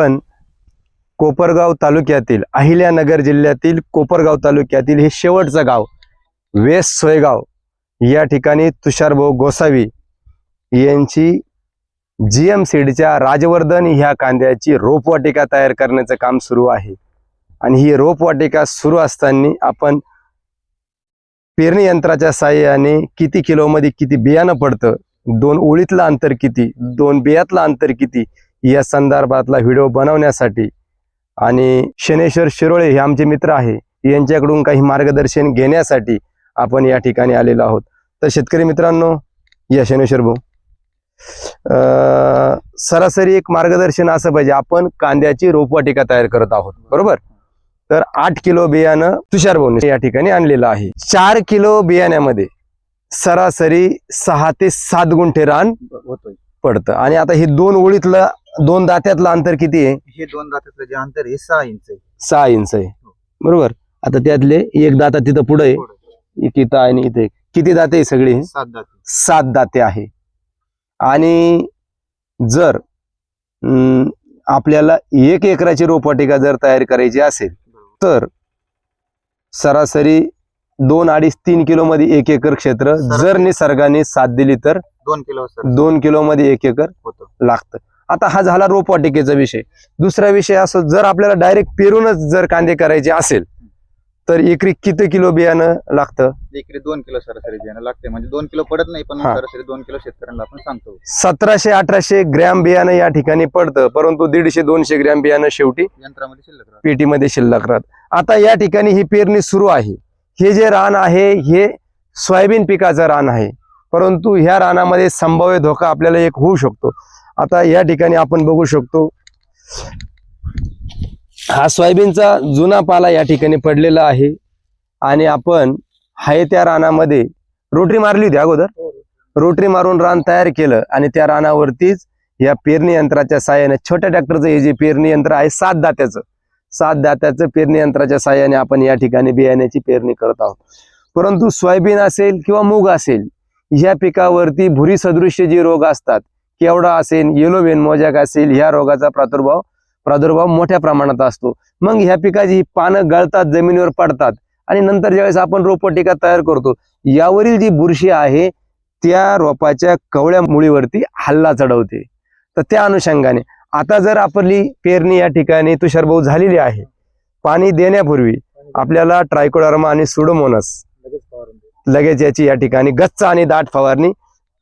आपण कोपरगाव तालुक्यातील अहिल्यानगर जिल्ह्यातील कोपरगाव तालुक्यातील हे शेवटचं गाव वेस्ट सोयगाव या ठिकाणी तुषारभाऊ गोसावी यांची जी एम सीडच्या राजवर्धन ह्या कांद्याची रोपवाटिका तयार करण्याचं काम सुरू आहे. आणि ही रोपवाटिका सुरू असताना आपण पेरणी यंत्राच्या साह्याने किती किलोमध्ये किती बियाणं पडतं दोन ओळीतलं अंतर किती दोन बियातलं अंतर किती या संदर्भातला व्हिडिओ बनवण्यासाठी. आणि शनेश्वर शिरोळे हे आमचे मित्र आहे. यांच्याकडून काही मार्गदर्शन घेण्यासाठी आपण या ठिकाणी आलेलो आहोत. तर शेतकरी मित्रांनो या शनेश्वर भाऊ. अं, सरासरी एक मार्गदर्शन असं पाहिजे. आपण कांद्याची रोपवाटिका तयार करत आहोत. बरोबर? तर आठ किलो बियाणं तुषार भाऊने या ठिकाणी आणलेलं आहे. चार किलो बियाण्यामध्ये सरासरी सहा ते सात गुंठे रान पडतं. आणि आता हे दोन ओळीतलं दोन दात्यातलं अंतर किती आहे? हे दोन दातातलं जे अंतर आहे सहा इंच आहे. सहा इंच आहे. बरोबर? आता त्यातले एक दाता तिथं पुढे आहे. थोडं. एक इथं आणि इथे. किती दाते आहे सगळी? सात दाते. सात दाते आहे. आणि जर अं, आपल्याला एक एकराची रोपवाटिका जर तयार करायची असेल तर सरासरी दोन अडीच तीन किलो मध्ये एक एकर क्षेत्र जर. निसर्गाने साथ दिली तर दोन किलो सर. दोन किलो मध्ये एक एकर होतं. लागतं. आता हा झाला रोपवाटिकेचा विषय. दुसरा विषय असं जर आपल्याला डायरेक्ट पेरूनच जर कांदे करायचे असेल तर एकरी किती किलो बियाणं लागतं? एकरी दोन किलो सरासरी बियाणं लागते. म्हणजे दोन किलो पडत नाही पण. सरासरी दोन किलो शेतकऱ्यांना आपण सांगतो. सतराशे अठराशे ग्रॅम बियाणं या ठिकाणी पडतं परंतु दीडशे दोनशे ग्रॅम बियाणं शेवटी यंत्रामध्ये शिल्लक. पेटीमध्ये शिल्लक राहत. आता या ठिकाणी ही पेरणी सुरू आहे. हे जे रान आहे हे सोयाबीन पिकाचं रान आहे. परंतु ह्या रानामध्ये संभाव्य धोका आपल्याला एक होऊ शकतो. आता या ठिकाणी आपण बघू शकतो हा सोयाबीनचा जुना पाला या ठिकाणी पडलेला आहे. आणि आपण हाय त्या रानामध्ये रोटरी मारली होती अगोदर. रोटरी मारून रान तयार केलं आणि त्या रानावरतीच या पेरणी यंत्राच्या साहाय्याने छोट्या ट्रॅक्टरचं हे जे पेरणी यंत्र आहे सात दात्याचं सात दात्याचं पेरणी यंत्राच्या साहाय्याने आपण या ठिकाणी बियाण्याची पेरणी करत आहोत. परंतु सोयाबीन असेल किंवा मूग असेल ह्या पिकावरती भुरी सदृश्य जे रोग असतात केवडा असेल? येलो वेन मोजॅक असेल? ह्या रोगाचा प्रादुर्भाव प्रादुर्भाव मोठ्या प्रमाणात असतो. मग ह्या पिकाची पानं गळतात जमिनीवर पडतात आणि नंतर ज्यावेळेस आपण रोपवाटिका तयार करतो यावरील जी बुरशी आहे त्या रोपाच्या कवळ्या मुळीवरती हल्ला चढवते. तर त्या अनुषंगाने आता जर आपली पेरणी या ठिकाणी तुषारभाऊ झालेली आहे पाणी देण्यापूर्वी आपल्याला ट्रायकोडर्मा आणि सुडोमोनस लगेच याची या ठिकाणी गच्च आणि दाट फवारणी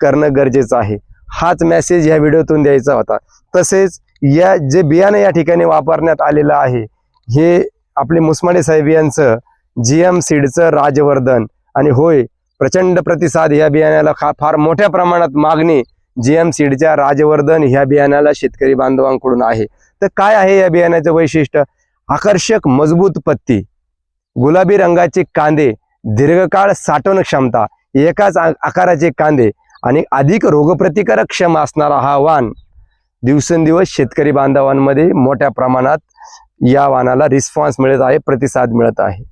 करणं गरजेचं आहे. हाच मेसेज या व्हिडिओतून द्यायचा होता. तसेच या जे बियाणं या ठिकाणी वापरण्यात आलेलं आहे हे आपले मुसमाडे साहेब यांचं जी एम सीडचं राजवर्धन आणि होय प्रचंड प्रतिसाद या बियाण्याला खा फार मोठ्या प्रमाणात मागणी जी एम सीडच्या राजवर्धन ह्या बियाण्याला शेतकरी बांधवांकडून आहे. तर काय आहे या बियाण्याचं वैशिष्ट्य? आकर्षक मजबूत पत्ती गुलाबी रंगाचे कांदे दीर्घकाळ साठवण क्षमता एकाच आकाराचे कांदे आणि अधिक रोगप्रतिकारक क्षम असणारा हा वाण दिवसेंदिवस शेतकरी बांधवांमध्ये मोठ्या प्रमाणात या वाणाला रिस्पॉन्स मिळत आहे प्रतिसाद मिळत आहे.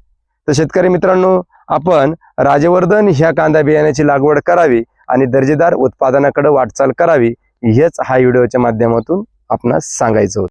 तर शेतकरी मित्रांनो आपण राजवर्धन ह्या कांदा बियाण्याची लागवड करावी आणि दर्जेदार उत्पादनाकडे वाटचाल करावी हेच हा व्हिडिओच्या माध्यमातून आपणास सांगायचं होतं.